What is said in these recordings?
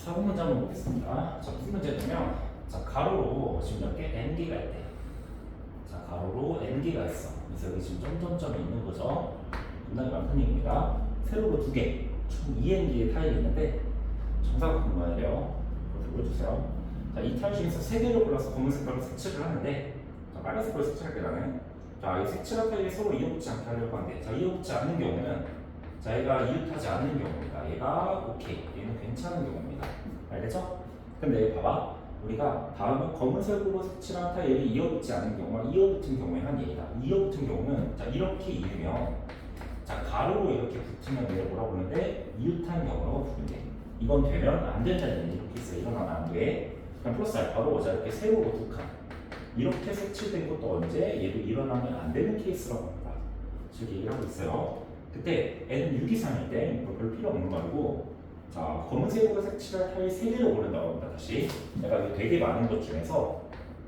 사고 문제 한번 보겠습니다. 자, 무슨 문제냐면, 자, 가로로 지금 몇 개? n개가 있대. 자, 가로로 n개가 있어. 그래서 여기 지금 점점점이 있는 거죠. 굉장히 많은 얘기입니다. 세로로 두 개, 총 2n개의 타일이 있는데, 정사각형 모양이래요. 그거 들어주세요. 자, 이 타일 중에서 세 개를 골라서 검은 색깔로 색칠을 하는데, 자, 빨간 색깔로 색칠할게 나는. 자, 이 색칠한 타일이 서로 이어붙지 않게 하려고 하는데, 자, 이어붙지 않는 경우는 자, 얘가 이웃하지 않는 경우입니다. 얘가 오케이, 얘는 괜찮은 경우입니다. 알겠죠? 근데 봐봐. 우리가 다음은 검은색으로 색칠한 타일이 이어붙지 않는 경우와 이어붙은 경우의 한 예이다. 이어붙은 경우는 자 이렇게 이으면 자 가로로 이렇게 붙으면 얘를 뭐라고 부르는데 이웃한 경우라고 부르는데 이건 되면 안 된다는 이렇게 있어 일어나면 안 돼. 그냥 플러스 알파로 자 이렇게 세로로 두 칸. 이렇게 색칠된 것도 언제 얘도 일어나면 안 되는 케이스라고 합니다. 지금 얘기를 하고 있어요. 그때 n은 6 이상일 때 이거 별 필요 없는 말고 자 검은색으로 색칠할 타일 3개를 고른다고 합니다. 다시 내가 되게 많은 것 중에서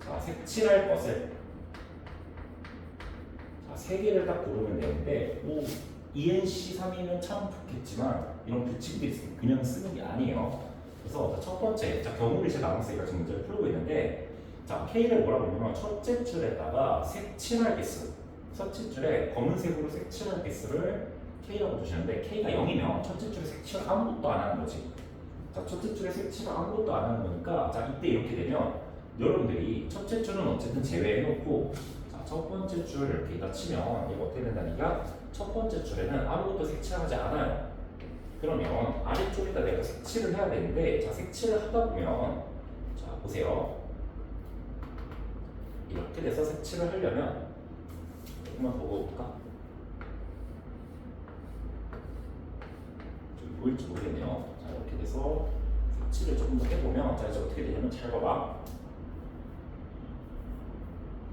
자 색칠할 것을 자 3개를 딱 고르면 되는데 뭐 ENC 3이면 참 좋겠지만 이런 규칙들이 있으면 그냥 쓰는 게 아니에요. 그래서 첫 번째 자 경우를 제가 나눴으니까 지금 문제를 풀고 있는데 자 K를 뭐라고 하냐면 첫째 줄에다가 색칠할 개수 첫째 줄에 검은색으로 색칠할 개수를 K라고 두시는데 K가 0이면 첫째 줄에 색칠 아무것도 안 하는 거지. 자, 첫째 줄에 색칠 아무것도 안 하는 거니까 자, 이때 이렇게 되면 여러분들이 첫째 줄은 어쨌든 제외해 놓고 자, 첫 번째 줄 이렇게 다 치면 이거 어떻게 된다니까? 첫 번째 줄에는 아무것도 색칠하지 않아요. 그러면 아래쪽에다 내가 색칠을 해야 되는데 자, 색칠을 하다 보면 자, 보세요. 이렇게 돼서 색칠을 하려면 조금만 보고 볼까? 좀 보일지 모르겠네요. 자 이렇게 돼서 색칠을 조금 더 해보면 자 이제 어떻게 되냐면 잘 봐봐.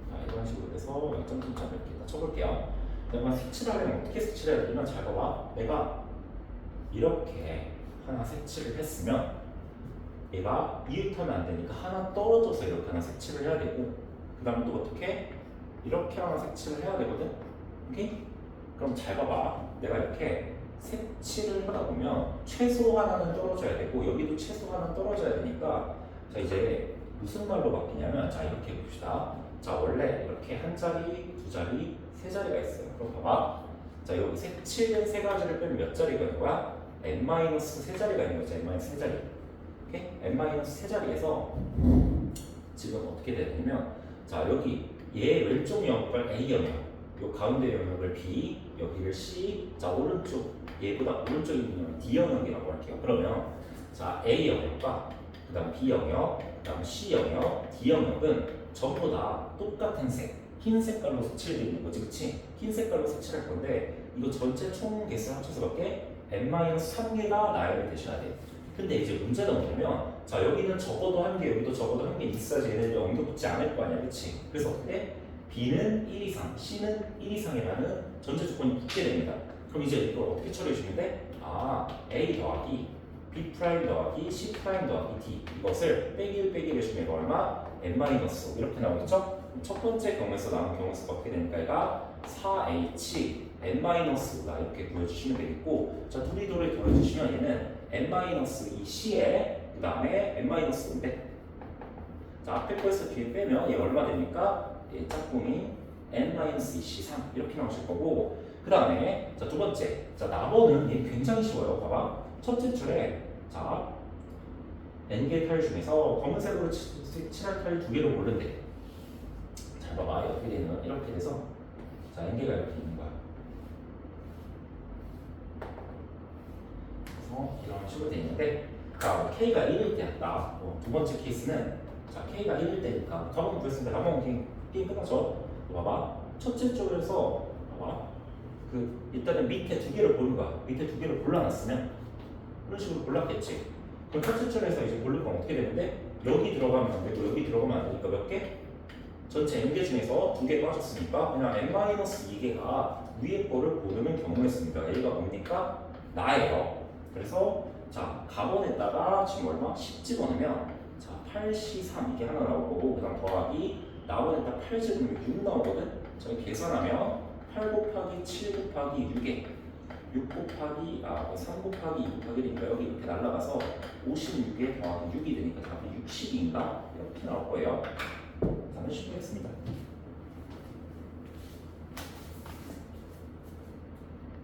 자 이런 식으로 돼서 점점점 이렇게 다 쳐볼게요. 내가 색칠하려면 어떻게 색칠해야 되냐면 잘 봐봐. 내가 이렇게 하나 색칠을 했으면 얘가 이웃하면 안 되니까 하나 떨어져서 이렇게 하나 색칠을 해야 되고 그 다음에 또 어떻게 이렇게 하나 색칠을 해야 되거든. 오케이? 그럼 잘 봐봐. 내가 이렇게 색칠을 하다 보면 최소 하나는 떨어져야 되고 여기도 최소 하나는 떨어져야 되니까 자 이제 무슨 말로 바뀌냐면 자 이렇게 봅시다. 자 원래 이렇게 한 자리, 두 자리, 세 자리가 있어요. 그럼 봐봐. 자 여기 색칠된 세 가지를 빼면 몇 자리가 있는 거야? n 마이너스 세 자리가 있는 거지. n 마이너스 세 자리. 오케이? n 마이너스 세 자리에서 지금 어떻게 되냐면 자 여기 얘 왼쪽 영역을 A 영역, 요 가운데 영역을 B, 여기를 C, 자 오른쪽 얘보다 오른쪽에 있는 영역 D 영역이라고 할게요. 그러면 자 A 영역과 그다음 B 영역, 그다음 C 영역, D 영역은 전부 다 똑같은 색, 흰 색깔로 색칠되어 있는 거지, 그렇지? 흰 색깔로 색칠할 건데 이거 전체 총 개수 합쳐서 몇 개? n-3개가 나열이 되셔야 돼. 근데 이제 문제가 뭐냐면 자 여기는 적어도 한 개, 여기도 적어도 한 개 있어야지 얘네들이 엉겨붙지 않을 거 아니야, 그렇지? 그래서 어떻게? B는 1 이상, C는 1 이상이라는 전제 조건이 붙게 됩니다. 그럼 이제 이걸 어떻게 처리해 주면 돼? 아, A 더하기 B 프라임 더하기 C 프라임 더하기 D 이것을 빼기를 빼기를 해주면 얼마? N 마이너스 이렇게 나오겠죠? 첫 번째 경우에서 나온 경우수가 어떻게 되니까 얘가 4H N 마이너스다. 이렇게 보여주시면 되겠고 자 둘이 더해주시면 얘는 N 마이너스 이 C에 그 다음에 N 마이너스 5인데 자 앞에 거에서 뒤에 빼면 얘 얼마 되니까? 얘 짝꿍이 n-2c3 이렇게 나오실 거고 그 다음에 자두 번째. 자 나머는 얘 굉장히 쉬워요. 봐봐. 첫째 줄에 자 n개 타일 중에서 검은색으로 칠할 타일 두 개를 고른대 잘 봐봐. 이렇게 되는 이렇게 돼서 자 n개가 이렇게 있는 거야. 그래서 이런 식으로 돼 있는데 자 k가 1일 때였다 어, 두 번째 케이스는 자 k가 1일 때니까 답은 구했습니다. 답은 게임, 게임 끝나죠 봐봐. 첫째 쪽에서 봐봐. 그 일단은 밑에 두 개를 고른 거야. 밑에 두 개를 골라놨으면 그런 식으로 골랐겠지. 그럼 첫째 줄에서 이제 고를 건 어떻게 되는데 여기 들어가면 안 되고 여기 들어가면 안 되니까 몇 개? 전체 n개 중에서 두 개 빠졌으니까 그냥 n-2개가 위에 거를 고르는 경우였습니다 얘가 뭡니까? 나예요 그래서 자 가번에다가 지금 얼마? 10 집어넣으면 자 8C3 이게 하나 나올 거고 그 다음 더하기 나번에다 8 집으면 6 나오거든 저희 계산하면 8 곱하기 7 곱하기 6에 6 곱하기 아, 3 곱하기 2 곱하기 1이니까 여기 이렇게 날라가서 56에 더하기 6이 되니까 답이 60인가? 이렇게 나올 거예요. 싶겠습니다.